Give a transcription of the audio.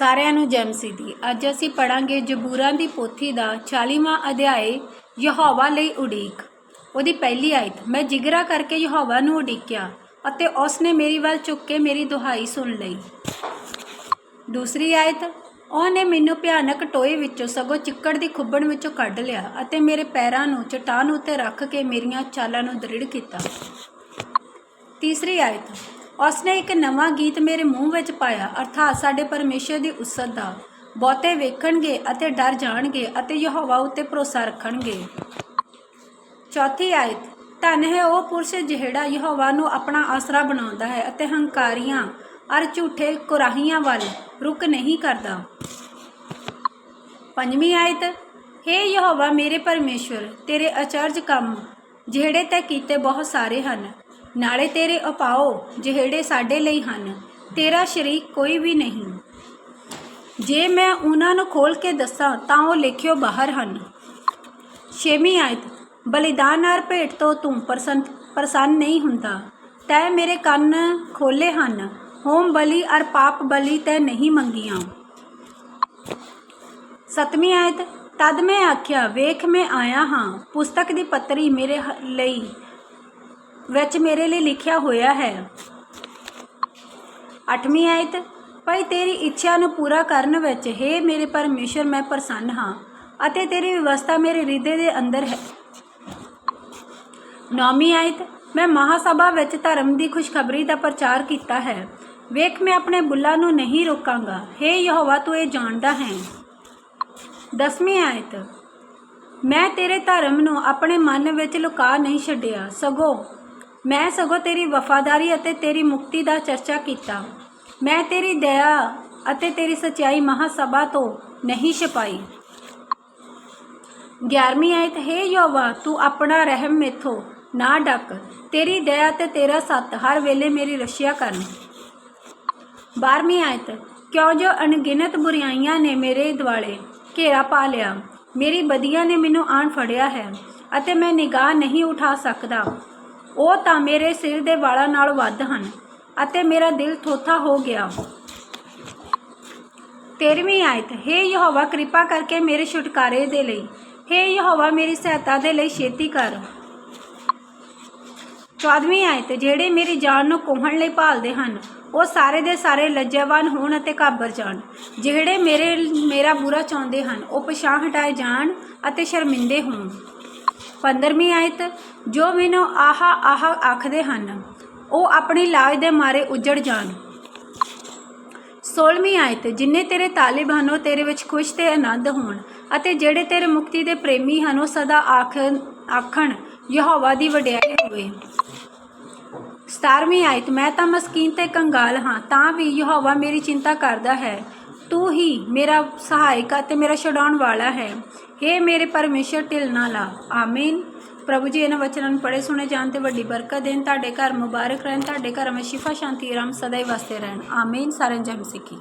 ਸਾਰਿਆਂ ਨੂੰ ਜੈਮਸੀ ਦੀ ਅੱਜ ਅਸੀਂ ਪੜਾਂਗੇ ਜਬੂਰਾਂ ਦੀ ਪੋਥੀ ਦਾ 40ਵਾਂ ਅਧਿਆਇ ਯਹੋਵਾ ਲਈ ਉਡੀਕ। ਉਹਦੀ ਪਹਿਲੀ ਆਇਤ, ਮੈਂ ਜਿਗਰਾ ਕਰਕੇ ਯਹੋਵਾ ਨੂੰ ਉਡੀਕਿਆ ਅਤੇ ਉਸ ਨੇ ਮੇਰੀ ਵੱਲ ਚੁੱਕ ਕੇ ਮੇਰੀ ਦੁਹਾਈ ਸੁਣ ਲਈ। ਦੂਸਰੀ ਆਇਤ, ਉਹਨੇ ਮੈਨੂੰ ਭਿਆਨਕ ਟੋਏ ਵਿੱਚੋਂ ਸਗੋਂ ਚਿੱਕੜ ਦੀ ਖੁੱਬਣ ਵਿੱਚੋਂ ਕੱਢ ਲਿਆ ਅਤੇ ਮੇਰੇ ਪੈਰਾਂ ਨੂੰ ਚਟਾਨ ਉੱਤੇ ਰੱਖ ਕੇ ਮੇਰੀਆਂ ਚਾਲਾਂ ਨੂੰ ਦ੍ਰਿੜ ਕੀਤਾ। ਤੀਸਰੀ ਆਇਤ ਉਸਨੇ ਇੱਕ ਨਵਾਂ ਗੀਤ ਮੇਰੇ ਮੂੰਹ ਵਿੱਚ ਪਾਇਆ, ਅਰਥਾਤ ਸਾਡੇ ਪਰਮੇਸ਼ਰ ਦੀ ਉਸਤ ਦਾ। ਬਹੁਤੇ ਵੇਖਣਗੇ ਅਤੇ ਡਰ ਜਾਣਗੇ ਅਤੇ ਯਹੋਵਾ ਉੱਤੇ ਭਰੋਸਾ ਰੱਖਣਗੇ। ਚੌਥੀ ਆਇਤ, ਧਨ ਹੈ ਉਹ ਪੁਰਸ਼ ਜਿਹੜਾ ਯਹੋਵਾ ਨੂੰ ਆਪਣਾ ਆਸਰਾ ਬਣਾਉਂਦਾ ਹੈ ਅਤੇ ਹੰਕਾਰੀਆਂ ਅਰ ਝੂਠੇ ਕੁਰਾਹੀਆਂ ਵੱਲ ਰੁਕ ਨਹੀਂ ਕਰਦਾ। ਪੰਜਵੀਂ ਆਇਤ हे ਯਹੋਵਾ ਮੇਰੇ ਪਰਮੇਸ਼ਵਰ ਤੇਰੇ ਅਚਰਜ ਕੰਮ, ਜਿਹੜੇ ਤੈ ਕੀਤੇ ਬਹੁਤ ਸਾਰੇ ਹਨ। ਨਾਲੇ ਤੇਰੇ ਉਪਾਓ ਜਿਹੜੇ ਸਾਡੇ ਲਈ ਹਨ, ਤੇਰਾ ਸ਼ਰੀਕ ਕੋਈ ਵੀ ਨਹੀਂ। ਜੇ ਮੈਂ ਉਹਨਾਂ ਨੂੰ ਖੋਲ ਕੇ ਦੱਸਾਂ ਤਾਂ ਉਹ ਲਿਖਿਓ ਬਾਹਰ ਹਨ। ਛੇਵੀਂ ਆਇਤ, ਬਲੀਦਾਨ ਅਰ ਭੇਟ ਤੋਂ ਤੂੰ ਪ੍ਰਸੰਨ ਪ੍ਰਸੰਨ ਨਹੀਂ ਹੁੰਦਾ। ਤੈ ਮੇਰੇ ਕੰਨ ਖੋਲੇ ਹਨ, ਹੋਮ ਬਲੀ ਅਰ ਪਾਪ ਬਲੀ ਤੈ ਨਹੀਂ ਮੰਗੀਆਂ। ਸਤਵੀਂ ਆਇਤ, ਤਦ ਮੈਂ ਆਖਿਆ, ਵੇਖ ਮੈਂ ਆਇਆ ਹਾਂ, ਪੁਸਤਕ ਦੀ ਪੱਤਰੀ ਮੇਰੇ ਹ- ਲਈ। ਵਿੱਚ ਮੇਰੇ ਲਈ ਲਿਖਿਆ ਹੋਇਆ ਹੈ। ਅੱਠਵੀਂ ਆਇਤ, ਭਾਈ ਤੇਰੀ ਇੱਛਾ ਨੂੰ ਪੂਰਾ ਕਰਨ ਵਿੱਚ, ਹੈ ਮੇਰੇ ਪਰਮੇਸ਼ਰ, ਮੈਂ ਪ੍ਰਸੰਨ ਹਾਂ ਅਤੇ ਤੇਰੀ ਵਿਵਸਥਾ ਮੇਰੇ ਹਿਰਦੇ ਦੇ ਅੰਦਰ ਹੈ। ਨੌਵੀਂ ਆਇਤ, ਮੈਂ ਮਹਾਸਭਾ ਵਿੱਚ ਧਰਮ ਦੀ ਖੁਸ਼ਖਬਰੀ ਦਾ ਪ੍ਰਚਾਰ ਕੀਤਾ ਹੈ। ਵੇਖ, ਮੈਂ ਆਪਣੇ ਬੁੱਲਾਂ ਨੂੰ ਨਹੀਂ ਰੋਕਾਂਗਾ। हे ਯਹੋਵਾ, ਤੂੰ ਇਹ ਜਾਣਦਾ ਹੈ। ਦਸਵੀਂ ਆਇਤ, ਮੈਂ ਤੇਰੇ ਧਰਮ ਨੂੰ ਆਪਣੇ ਮਨ ਵਿੱਚ ਲੁਕਾ ਨਹੀਂ ਛੱਡਿਆ। ਸਗੋਂ ਮੈਂ ਸਗੋਂ ਤੇਰੀ ਵਫਾਦਾਰੀ ਅਤੇ ਤੇਰੀ ਮੁਕਤੀ ਦਾ ਚਰਚਾ ਕੀਤਾ। ਮੈਂ ਤੇਰੀ ਦਇਆ ਅਤੇ ਤੇਰੀ ਸਚਾਈ ਮਹਾਸਭਾ ਤੋਂ ਨਹੀਂ ਛਪਾਈ। 11ਵੀਂ ਆਇਤ, ਹੈ ਯੋਵਾ ਤੂੰ ਆਪਣਾ ਰਹਿਮ ਮੇਥੋਂ ਨਾ ਡੱਕ। ਤੇਰੀ ਦਇਆ ਤੇ ਤੇਰਾ ਸੱਤ ਹਰ ਵੇਲੇ ਮੇਰੀ ਰਸ਼ਿਆ ਕਰਨ। 12ਵੀਂ ਆਇਤ, ਕਿਉਂ ਜੋ ਅਣਗਿਣਤ ਬੁਰੀਆਈਆਂ ਨੇ ਮੇਰੇ ਦੁਆਲੇ ਘੇਰਾ ਪਾ ਲਿਆ। ਮੇਰੀ ਬਦੀਆਂ ਨੇ ਮੈਨੂੰ ਆਣ ਫੜਿਆ ਹੈ ਅਤੇ ਮੈਂ ਨਿਗਾਹ ਨਹੀਂ ਉਠਾ ਸਕਦਾ। ਉਹ ਤਾਂ ਮੇਰੇ ਸਿਰ ਦੇ ਵਾਲਾਂ ਨਾਲ ਵੱਧ ਹਨ ਅਤੇ ਮੇਰਾ ਦਿਲ ਥੋਥਾ ਹੋ ਗਿਆ। ਤੇਰਵੀਂ ਆਇਤ, ਹੈ ਯਹੋਵਾ, ਕਿਰਪਾ ਕਰਕੇ ਮੇਰੇ ਛੁਟਕਾਰੇ ਦੇ ਲਈ। ਹੈ ਯਹੋਵਾ, ਮੇਰੀ ਸਹਾਇਤਾ ਦੇ ਲਈ ਛੇਤੀ ਕਰ। ਚੌਦਵੀਂ ਆਇਤ, ਜਿਹੜੇ ਮੇਰੀ ਜਾਨ ਨੂੰ ਕੋਹਣ ਲਈ ਭਾਲਦੇ ਹਨ, ਉਹ ਸਾਰੇ ਦੇ ਸਾਰੇ ਲੱਜਵਾਨ ਹੋਣ ਅਤੇ ਕਾਬਰ ਜਾਣ। ਜਿਹੜੇ ਮੇਰੇ, ਮੇਰਾ ਬੁਰਾ ਚਾਹੁੰਦੇ ਹਨ, ਉਹ ਪਛਾਣ ਹਟਾਏ ਜਾਣ ਅਤੇ ਸ਼ਰਮਿੰਦੇ ਹੋਣ। 15ਵੀਂ ਆਇਤ, ਜੋ ਮੈਨੂੰ ਆਹਾ ਆਹਾ ਆਖਦੇ ਹਨ, ਉਹ ਆਪਣੀ ਲਾਜ ਦੇ ਮਾਰੇ ਉਜੜ ਜਾਣ। 16ਵੀਂ ਆਇਤ, ਜਿੰਨੇ ਤੇਰੇ ਤਾਲਿਬ ਹਨ, ਉਹ ਤੇਰੇ ਵਿੱਚ ਖੁਸ਼ ਤੇ ਆਨੰਦ ਹੋਣ, ਅਤੇ ਜਿਹੜੇ ਤੇਰੇ ਮੁਕਤੀ ਦੇ ਪ੍ਰੇਮੀ ਹਨ, ਉਹ ਸਦਾ ਆਖ, ਆਖਣ, ਯਹੋਵਾ ਦੀ ਵਡਿਆਈ ਹੋਵੇ। 17ਵੀਂ ਆਇਤ, ਮੈਂ ਤਾਂ ਮਸਕੀਨ ਤੇ ਕੰਗਾਲ ਹਾਂ, ਤਾਂ ਵੀ ਯਹੋਵਾ ਮੇਰੀ ਚਿੰਤਾ ਕਰਦਾ ਹੈ। ਤੂੰ ਹੀ ਮੇਰਾ ਸਹਾਇਕ ਅਤੇ ਮੇਰਾ ਛਡਾਉਣ ਵਾਲਾ ਹੈ। हे ਮੇਰੇ ਪਰਮੇਸ਼ਰ, ਢਿਲ ਨਾ ਲਾ। ਆਮੀਨ। ਪ੍ਰਭੂ ਜੀ, ਇਹਨਾਂ ਵਚਨਾਂ ਨੂੰ ਪੜੇ ਸੁਣੇ, ਜਾਣ ਤੇ ਵੱਡੀ ਬਰਕਤ ਦੇਣ। ਤੁਹਾਡੇ ਘਰ ਮੁਬਾਰਕ ਰਹਿਣ, ਤੁਹਾਡੇ ਘਰ ਵਿੱਚ ਸ਼ਿਫਾ, ਸ਼ਾਂਤੀ, ਆਰਾਮ ਸਦਾ ਹੀ ਵਸਦੇ ਰਹਿਣ। ਆਮੀਨ। ਸਾਰਿਆਂ ਜਮ ਸਿੱਖੀ